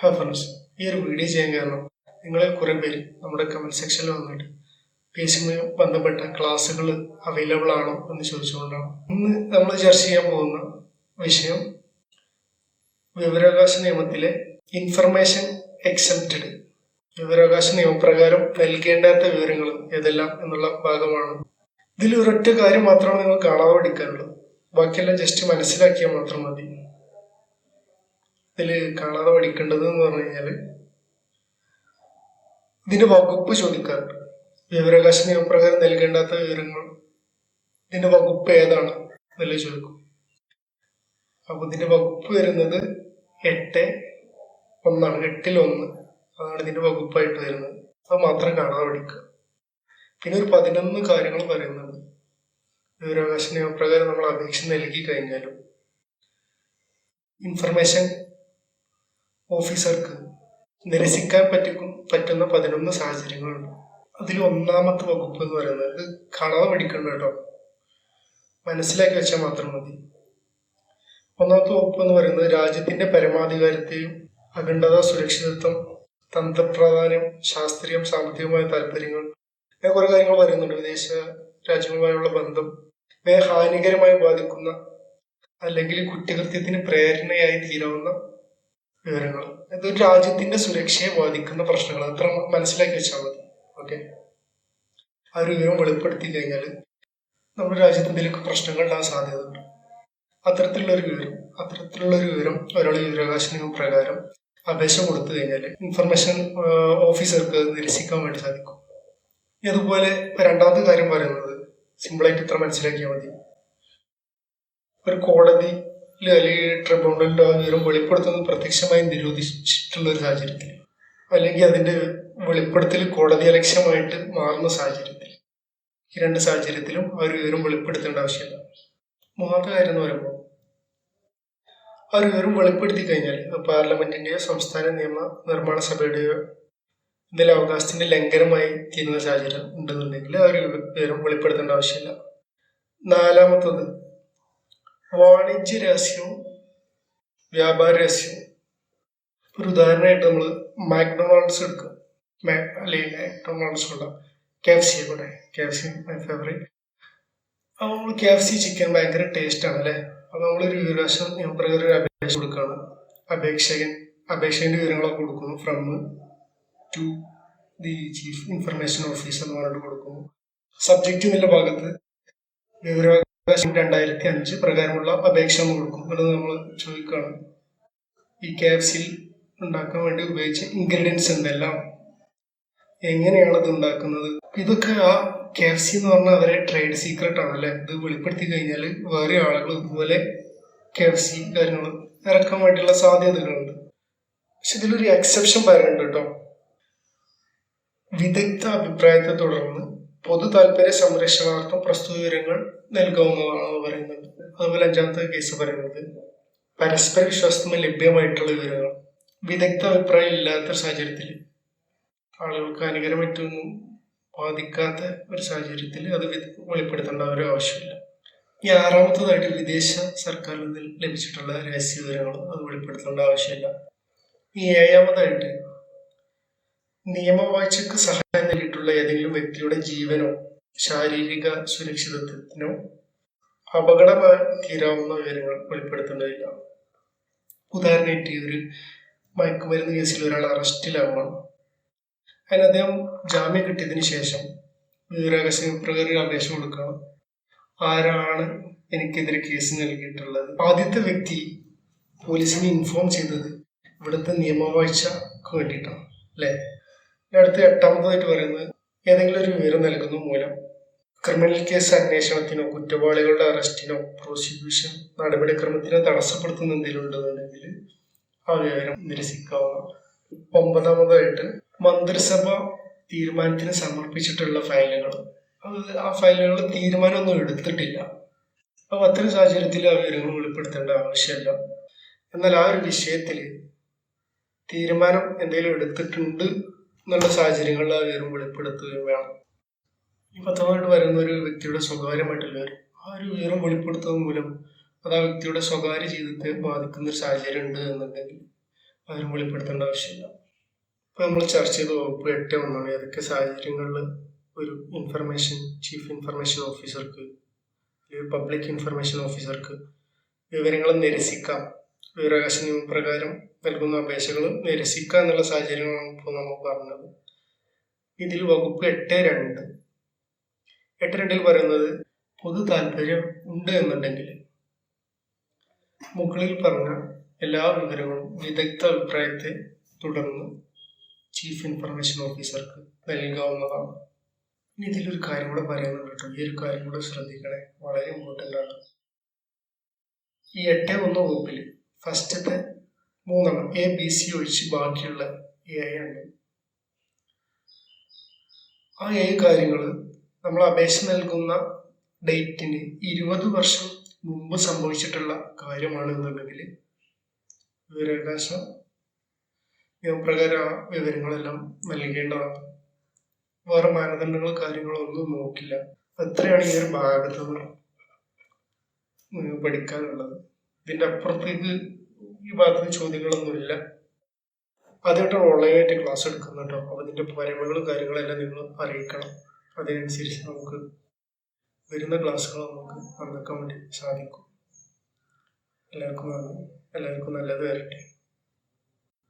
ഹാ ഫ്രണ്ട്സ് ഈ ഒരു വീഡിയോ ചെയ്യാൻ കാരണം നിങ്ങളിൽ കുറേ പേര് നമ്മുടെ കമന്റ് സെക്ഷനിൽ വന്നിട്ട് പി ബന്ധപ്പെട്ട ക്ലാസ്സുകൾ അവൈലബിൾ ആണോ എന്ന് ചോദിച്ചുകൊണ്ടാണ്. ഇന്ന് നമ്മൾ ചർച്ച ചെയ്യാൻ പോകുന്ന വിഷയം വിവരാവകാശ നിയമത്തിലെ ഇൻഫർമേഷൻ എക്സെപ്റ്റഡ് വിവരാവകാശ നിയമപ്രകാരം നൽകേണ്ടാത്ത വിവരങ്ങൾ ഏതെല്ലാം എന്നുള്ള ഭാഗമാണ്. ഇതിൽ ഒരൊറ്റ കാര്യം മാത്രമാണ് നിങ്ങൾ കാണാതെ പഠിക്കാനുള്ളത് ബാക്കിയെല്ലാം ജസ്റ്റ് മനസ്സിലാക്കിയാൽ മാത്രം മതി. ഇതിൽ കാണാതെ പഠിക്കേണ്ടത് എന്ന് പറഞ്ഞു കഴിഞ്ഞാൽ ഇതിന്റെ വകുപ്പ് ചോദിക്കാറുണ്ട്. വിവരാവകാശ നിയമപ്രകാരം നൽകേണ്ടാത്ത വിവരങ്ങൾ. ഇതിന്റെ വകുപ്പ് ഏതാണ് എന്നല്ലേ ചോദിക്കും. അപ്പൊ ഇതിന്റെ വകുപ്പ് വരുന്നത് എട്ട് ഒന്നാണ്. എട്ടിൽ ഒന്ന്. അതാണ് ഇതിന്റെ വകുപ്പായിട്ട് വരുന്നത്. അത് മാത്രം കാണാതെ പഠിക്കുക. പിന്നെ ഒരു പതിനൊന്ന് കാര്യങ്ങൾ പറയുന്നുണ്ട്. വിവരാവകാശ നിയമപ്രകാരം നമ്മൾ അപേക്ഷ നൽകി കഴിഞ്ഞാലും. ഇൻഫർമേഷൻ ഓഫീസർക്ക് നിരസിക്കാൻ പറ്റിക്കും പറ്റുന്ന പതിനൊന്ന് സാഹചര്യങ്ങളുണ്ട്. അതിൽ ഒന്നാമത്തെ വകുപ്പ് എന്ന് പറയുന്നത് ഇത് പഠിക്കണം കേട്ടോ. മനസ്സിലാക്കി വെച്ചാൽ മാത്രം മതി. ഒന്നാമത്തെ വകുപ്പ് എന്ന് പറയുന്നത് രാജ്യത്തിന്റെ പരമാധികാരത്തെയും അഖണ്ഡത സുരക്ഷിതത്വം തന്ത്രപ്രാധാന്യം ശാസ്ത്രീയം സാമ്പത്തികമായ താല്പര്യങ്ങൾ അങ്ങനെ കുറെ കാര്യങ്ങൾ പറയുന്നുണ്ട്. വിദേശ രാജ്യങ്ങളുമായുള്ള ബന്ധം ഇവയെ ഹാനികരമായി ബാധിക്കുന്ന അല്ലെങ്കിൽ കുറ്റകൃത്യത്തിന് പ്രേരണയായി തീരാവുന്ന വിവരങ്ങൾ ഇതൊരു രാജ്യത്തിന്റെ സുരക്ഷയെ ബാധിക്കുന്ന പ്രശ്നങ്ങൾ. അത്ര മനസ്സിലാക്കി വെച്ചാൽ മതി. ഓക്കെ ആ ഒരു വിവരം വെളിപ്പെടുത്തി കഴിഞ്ഞാൽ നമ്മുടെ രാജ്യത്ത് എന്തെങ്കിലും പ്രശ്നങ്ങൾ ഉണ്ടാകാൻ സാധ്യതയുണ്ട് അത്തരത്തിലുള്ള ഒരു വിവരം അത്തരത്തിലുള്ള ഒരു വിവരം ഒരാൾ വിവരാവകാശ നിയമ പ്രകാരം അപേക്ഷ കൊടുത്തു കഴിഞ്ഞാൽ ഇൻഫർമേഷൻ ഓഫീസർക്ക് നിരസിക്കാൻ വേണ്ടി സാധിക്കും. അതുപോലെ രണ്ടാമത്തെ കാര്യം പറയുന്നത് സിമ്പിളായിട്ട് ഇത്ര മനസ്സിലാക്കിയാൽ മതി. ഒരു കോടതി അല്ലെങ്കിൽ ട്രിബ്യൂണലിന്റെ ആ വിവരം വെളിപ്പെടുത്തുന്നത് പ്രത്യക്ഷമായി നിരോധിച്ചിട്ടുള്ള ഒരു സാഹചര്യത്തിൽ അല്ലെങ്കിൽ അതിന്റെ വെളിപ്പെടുത്തൽ കോടതി അലക്ഷ്യമായിട്ട് മാറുന്ന സാഹചര്യത്തിൽ ഈ രണ്ട് സാഹചര്യത്തിലും ആ ഒരു വിവരം വെളിപ്പെടുത്തേണ്ട ആവശ്യമില്ല. മൂന്നാമത്തെ കാര്യം എന്ന് പറയുമ്പോൾ ആ ഒരു വിവരം വെളിപ്പെടുത്തി കഴിഞ്ഞാൽ പാർലമെന്റിന്റെയോ സംസ്ഥാന നിയമ നിർമ്മാണ സഭയുടെയോ എന്തെങ്കിലും അവകാശത്തിന്റെ ലംഘനമായി തീരുന്ന സാഹചര്യം ഉണ്ടെന്നുണ്ടെങ്കിൽ ആ ഒരു വിവരം വെളിപ്പെടുത്തേണ്ട ആവശ്യമില്ല. നാലാമത്തത് വാണിജ്യ രഹസ്യവും വ്യാപാര രഹസ്യവും. ഒരു ഉദാഹരണമായിട്ട് നമ്മൾ മാക്ഡൊണാൾഡ്സ് എടുക്കും. അല്ലെങ്കിൽ മാക്ഡൊണാൾഡ്സ് ഉള്ള കെ എഫ് സി കൂടെ K F C my favourite അപ്പോൾ നമ്മൾ കെ എഫ് സി ചിക്കൻ ഭയങ്കര ടേസ്റ്റ് ആണ് അല്ലേ? അപ്പോൾ നമ്മളൊരു വിവരാശം നിയമപ്രകാരം ഒരു അപേക്ഷ കൊടുക്കുകയാണ് അപേക്ഷകൻ അപേക്ഷകന്റെ വിവരങ്ങളൊക്കെ കൊടുക്കുന്നു from to the chief information officer എന്ന് പറഞ്ഞിട്ട് കൊടുക്കുന്നു. സബ്ജക്റ്റ് എന്നുള്ള ഭാഗത്ത് വിവരാവകാശം രണ്ടായിരത്തി അഞ്ച് പ്രകാരമുള്ള അപേക്ഷ കൊടുക്കും അത് നമ്മൾ ചോദിക്കുകയാണ്. ഈ ക്യാപ്സിൽ ഉണ്ടാക്കാൻ വേണ്ടി ഉപയോഗിച്ച ഇൻഗ്രീഡിയൻസ് എന്തെല്ലാം? എങ്ങനെയാണ് ഇത് ഉണ്ടാക്കുന്നത്? ഇതൊക്കെ ആ ക്യാപ്സി എന്ന് പറഞ്ഞാൽ അവരെ ട്രേഡ് സീക്രട്ട് ആണല്ലേ ഇത് വെളിപ്പെടുത്തി കഴിഞ്ഞാൽ വേറെ ആളുകൾ ഇതുപോലെ ക്യാപ്സി കാര്യങ്ങൾ ഇറക്കാൻ വേണ്ടിയുള്ള സാധ്യതകളുണ്ട്. പക്ഷെ ഇതിലൊരു എക്സെപ്ഷൻ പറയുന്നുണ്ട് കേട്ടോ. വിദഗ്ധ അഭിപ്രായത്തെ തുടർന്ന് പൊതു താല്പര്യ സംരക്ഷണാർത്ഥം പ്രസ്തുത വിവരങ്ങൾ നൽകാവുന്നതാണെന്ന് പറയുന്നുണ്ട് അതുപോലെ അഞ്ചാമത്തെ കേസ് പറയുന്നത് പരസ്പര വിശ്വാസത്തിന് ലഭ്യമായിട്ടുള്ള വിവരങ്ങൾ. വിദഗ്ധ അഭിപ്രായം ഇല്ലാത്ത സാഹചര്യത്തിൽ ആളുകൾക്ക് ഹാനികരമായിട്ടൊന്നും ബാധിക്കാത്ത ഒരു സാഹചര്യത്തിൽ അത് വെളിപ്പെടുത്തേണ്ട ഒരു ആവശ്യമില്ല. ഈ ആറാമത്തതായിട്ട് വിദേശ സർക്കാരിൽ നിന്ന് ലഭിച്ചിട്ടുള്ള രഹസ്യ വിവരങ്ങൾ അത് വെളിപ്പെടുത്തേണ്ട ആവശ്യമില്ല. ഈ ഏഴാമതായിട്ട് നിയമവാഴ്ചക്ക് സഹായം നൽകിയിട്ടുള്ള ഏതെങ്കിലും വ്യക്തിയുടെ ജീവനോ ശാരീരിക സുരക്ഷിതത്വത്തിനോ അപകടമായി തീരാവുന്ന വിവരങ്ങൾ വെളിപ്പെടുത്തേണ്ടതില്ല. ഉദാഹരണമായിട്ട് ഒരു മയക്കുമരുന്ന് കേസിൽ ഒരാൾ അറസ്റ്റിലാവണം അതിന് അദ്ദേഹം ജാമ്യം കിട്ടിയതിന് ശേഷം വിവരാകാശ പ്രകാരം അപേക്ഷ കൊടുക്കണം ആരാണ് എനിക്കെതിരെ കേസ് നൽകിയിട്ടുള്ളത്? ആദ്യത്തെ വ്യക്തി പോലീസിനെ ഇൻഫോം ചെയ്തത് ഇവിടുത്തെ നിയമവാഴ്ചക്ക് വേണ്ടിയിട്ടാണ് അല്ലേ? അടുത്ത എട്ടാമതായിട്ട് പറയുന്നത് ഏതെങ്കിലും ഒരു വിവരം നൽകുന്ന മൂലം ക്രിമിനൽ കേസ് അന്വേഷണത്തിനോ കുറ്റവാളികളുടെ അറസ്റ്റിനോ പ്രോസിക്യൂഷൻ നടപടിക്രമത്തിനോ തടസ്സപ്പെടുത്തുന്ന എന്തെങ്കിലും ഉണ്ടെന്നുണ്ടെങ്കിൽ ആ വിവരം നിരസിക്കാവുന്നതാണ്. ഒമ്പതാമതായിട്ട് മന്ത്രിസഭ തീരുമാനത്തിന് സമർപ്പിച്ചിട്ടുള്ള ഫയലുകൾ. അത് ആ ഫയലുകൾ തീരുമാനമൊന്നും എടുത്തിട്ടില്ല. അപ്പോൾ അത്തരം സാഹചര്യത്തിൽ ആ വിവരങ്ങൾ വെളിപ്പെടുത്തേണ്ട ആവശ്യമില്ല. എന്നാൽ ആ ഒരു വിഷയത്തിൽ തീരുമാനം എന്തെങ്കിലും എടുത്തിട്ടുണ്ട് എന്നുള്ള സാഹചര്യങ്ങളിൽ ആ വിവരം വെളിപ്പെടുത്തുകയും വേണം. ഈ പത്രമായിട്ട് വരുന്ന ഒരു വ്യക്തിയുടെ സ്വകാര്യമായിട്ടുള്ള ആ ഒരു വിവരം വെളിപ്പെടുത്തുന്നത് മൂലം അത് ആ വ്യക്തിയുടെ സ്വകാര്യ ജീവിതത്തെ ബാധിക്കുന്ന ഒരു സാഹചര്യം ഉണ്ട് എന്നുണ്ടെങ്കിൽ ആരും വെളിപ്പെടുത്തേണ്ട ആവശ്യമില്ല. ഇപ്പൊ നമ്മൾ ചർച്ച ചെയ്ത വകുപ്പ് എട്ട് ഒന്നാണ്. ഏതൊക്കെ സാഹചര്യങ്ങളിൽ ഒരു ഇൻഫർമേഷൻ ചീഫ് ഇൻഫർമേഷൻ ഓഫീസർക്ക് അല്ലെങ്കിൽ പബ്ലിക് ഇൻഫർമേഷൻ ഓഫീസർക്ക് വിവരങ്ങൾ നിരസിക്കാം? വിവരാവകാശ നിയമപ്രകാരം നൽകുന്ന അപേക്ഷകൾ നിരസിക്കുക എന്നുള്ള സാഹചര്യമാണ് ഇപ്പോൾ നമ്മൾ പറഞ്ഞത്. ഇതിൽ വകുപ്പ് എട്ട് രണ്ട്. എട്ട് രണ്ടിൽ പറയുന്നത് പൊതു താല്പര്യം ഉണ്ട് എന്നുണ്ടെങ്കിൽ മുകളിൽ പറഞ്ഞ എല്ലാ വിവരങ്ങളും വിദഗ്ധ അഭിപ്രായത്തെ തുടർന്ന് ചീഫ് ഇൻഫർമേഷൻ ഓഫീസർക്ക് നൽകാവുന്നതാണ്. ഇതിലൊരു കാര്യം കൂടെ പറയുന്നുണ്ട് കേട്ടോ. ഈ ഒരു കാര്യം കൂടെ ശ്രദ്ധിക്കണേ. വളരെ ഇമ്പോർട്ടന്റ് ആണ്. ഈ എട്ട് ഒന്ന് വകുപ്പിൽ ഫസ്റ്റത്തെ മൂന്നെണ്ണം എ ബി സി ഒഴിച്ച് ബാക്കിയുള്ള എ ആ ഏഴ് കാര്യങ്ങൾ നമ്മൾ അപേക്ഷ നൽകുന്ന ഡേറ്റിന് ഇരുപത് വർഷം മുമ്പ് സംഭവിച്ചിട്ടുള്ള കാര്യമാണ് എന്നുണ്ടെങ്കിൽ വിവരാവകാശ നിയമപ്രകാരം ആ വിവരങ്ങളെല്ലാം നൽകേണ്ടതാണ്. വേറെ മാനദണ്ഡങ്ങൾ കാര്യങ്ങളോ ഒന്നും നോക്കില്ല. എത്രയാണ് ഈ ഒരു ഭാഗത്ത് പഠിക്കാനുള്ളത്. ഇതിന്റെ അപ്പുറത്തേക്ക് ഈ ഭാഗത്ത് ചോദ്യങ്ങളൊന്നുമില്ല. ആദ്യമായിട്ടാണ് ഓൺലൈനായിട്ട് ക്ലാസ് എടുക്കുന്നുണ്ടോ അപ്പോൾ ഇതിന്റെ പരമകളും കാര്യങ്ങളെല്ലാം നിങ്ങൾ അറിയിക്കണം. അതിനനുസരിച്ച് നമുക്ക് വരുന്ന ക്ലാസ്സുകൾ നമുക്ക് നന്നാക്കാൻ വേണ്ടി സാധിക്കും. എല്ലാവർക്കും നന്ദി. എല്ലാവർക്കും നല്ലത് വരട്ടെ.